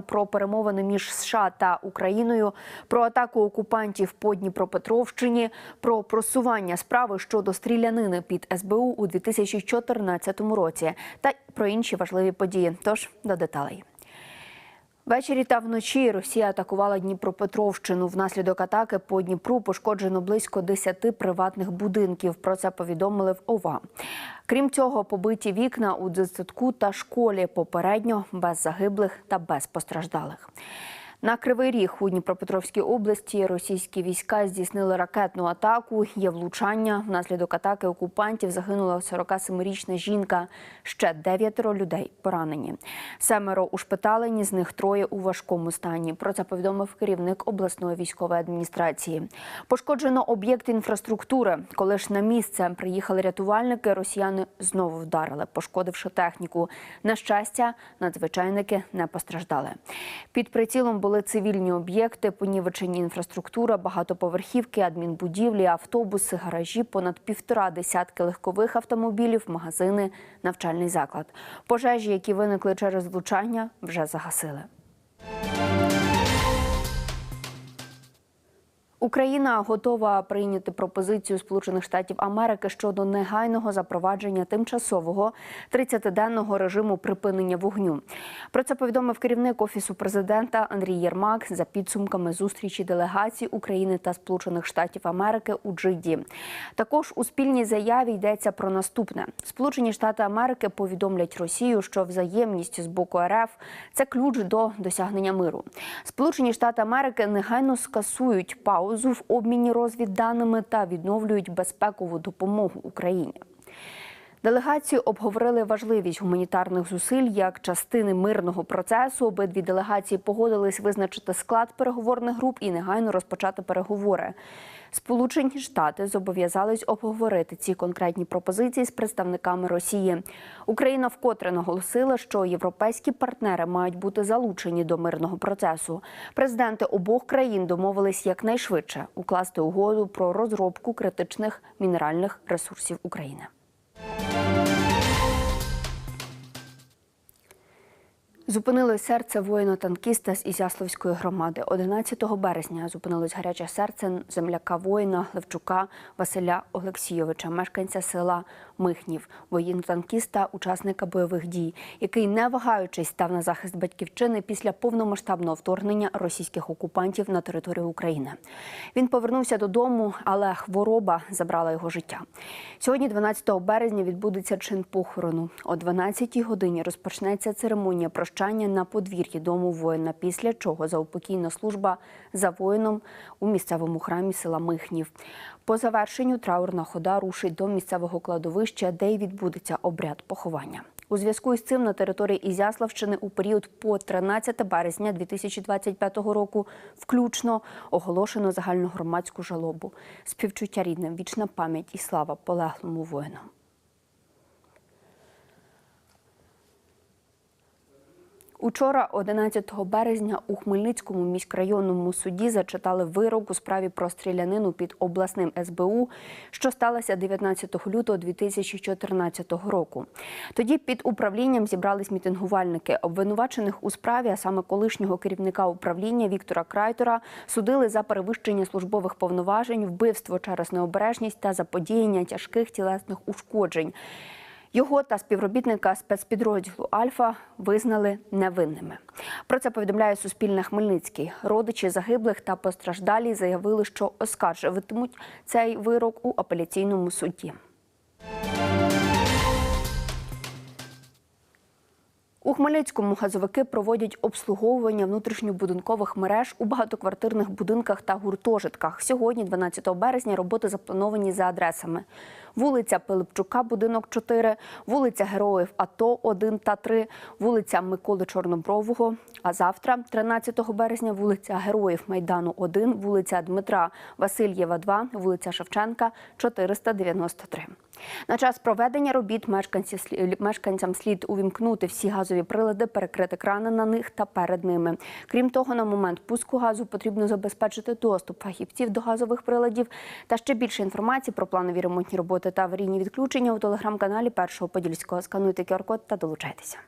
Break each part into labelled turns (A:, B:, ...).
A: Про перемовини між США та Україною, про атаку окупантів по Дніпропетровщині, про просування справи щодо стрілянини під СБУ у 2014 році та про інші важливі події. Тож до деталей. Ввечері та вночі Росія атакувала Дніпропетровщину. Внаслідок атаки по Дніпру пошкоджено близько 10 приватних будинків. Про це повідомили в ОВА. Крім цього, побиті вікна у дитсадку та школі попередньо без загиблих та без постраждалих. На Кривий Ріг у Дніпропетровській області російські війська здійснили ракетну атаку. Є влучання. Внаслідок атаки окупантів загинула 47-річна жінка. Ще дев'ятеро людей поранені. Семеро ушпиталені, з них троє у важкому стані. Про це повідомив керівник обласної військової адміністрації. Пошкоджено об'єкт інфраструктури. Коли ж на місце приїхали рятувальники, росіяни знову вдарили, пошкодивши техніку. На щастя, надзвичайники не постраждали. Під прицілом були були цивільні об'єкти, понівечені інфраструктура, багатоповерхівки, адмінбудівлі, автобуси, гаражі, понад півтора десятки легкових автомобілів, магазини, навчальний заклад. Пожежі, які виникли через влучання, вже загасили. Україна готова прийняти пропозицію Сполучених Штатів Америки щодо негайного запровадження тимчасового 30-денного режиму припинення вогню. Про це повідомив керівник офісу президента Андрій Єрмак за підсумками зустрічі делегацій України та Сполучених Штатів Америки у Джиді. Також у спільній заяві йдеться про наступне: Сполучені Штати Америки повідомлять Росію, що взаємність з боку РФ це ключ до досягнення миру. Сполучені Штати Америки негайно скасують паузу в обміні розвідданими та відновлюють безпекову допомогу Україні. Делегації обговорили важливість гуманітарних зусиль як частини мирного процесу. Обидві делегації погодились визначити склад переговорних груп і негайно розпочати переговори. Сполучені Штати зобов'язались обговорити ці конкретні пропозиції з представниками Росії. Україна вкотре наголосила, що європейські партнери мають бути залучені до мирного процесу. Президенти обох країн домовились якнайшвидше укласти угоду про розробку критичних мінеральних ресурсів України. Зупинили серце воїна-танкіста з Ізяславської громади. 11 березня зупинилось гаряче серце земляка воїна Левчука Василя Олексійовича, мешканця села Михнів, воїна-танкіста, учасника бойових дій, який, не вагаючись, став на захист батьківщини після повномасштабного вторгнення російських окупантів на територію України. Він повернувся додому, але хвороба забрала його життя. Сьогодні, 12 березня, відбудеться чин похорону. О 12-й годині розпочнеться церемонія прощання на подвір'ї дому воїна, після чого заупокійна служба за воїном у місцевому храмі села Михнів. По завершенню траурна хода рушить до місцевого кладовища, де й відбудеться обряд поховання. У зв'язку із цим на території Ізяславщини у період по 13 березня 2025 року включно оголошено загальногромадську жалобу. Співчуття рідним, вічна пам'ять і слава полеглому воїну. Учора, 11 березня, у Хмельницькому міськрайонному суді зачитали вирок у справі про стрілянину під обласним СБУ, що сталося 19 лютого 2014 року. Тоді під управлінням зібрались мітингувальники, обвинувачених у справі, а саме колишнього керівника управління Віктора Крайтора, судили за перевищення службових повноважень, вбивство через необережність та заподіяння тяжких тілесних ушкоджень. Його та співробітника спецпідрозділу Альфа визнали невинними. Про це повідомляє Суспільне Хмельницький. Родичі загиблих та постраждалі заявили, що оскаржуватимуть цей вирок у апеляційному суді. У Хмельницькому газовики проводять обслуговування внутрішньобудинкових мереж у багатоквартирних будинках та гуртожитках. Сьогодні, 12 березня, роботи заплановані за адресами: вулиця Пилипчука, будинок 4, вулиця Героїв АТО 1 та 3, вулиця Миколи Чорнобрового. А завтра, 13 березня, вулиця Героїв Майдану 1, вулиця Дмитра Васильєва 2, вулиця Шевченка 493. На час проведення робіт мешканцям слід увімкнути всі газові прилади, перекрити крани на них та перед ними. Крім того, на момент пуску газу потрібно забезпечити доступ фахівців до газових приладів. Та ще більше інформації про планові ремонтні роботи та аварійні відключення у телеграм-каналі Першого Подільського. Скануйте QR-код та долучайтеся.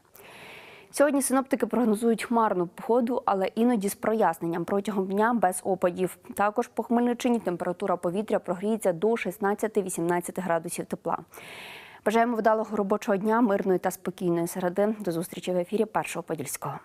A: Сьогодні синоптики прогнозують хмарну погоду, але іноді з проясненням протягом дня без опадів. Також по Хмельниччині температура повітря прогріється до 16-18 градусів тепла. Бажаємо вдалого робочого дня, мирної та спокійної середи. До зустрічі в ефірі Першого Подільського.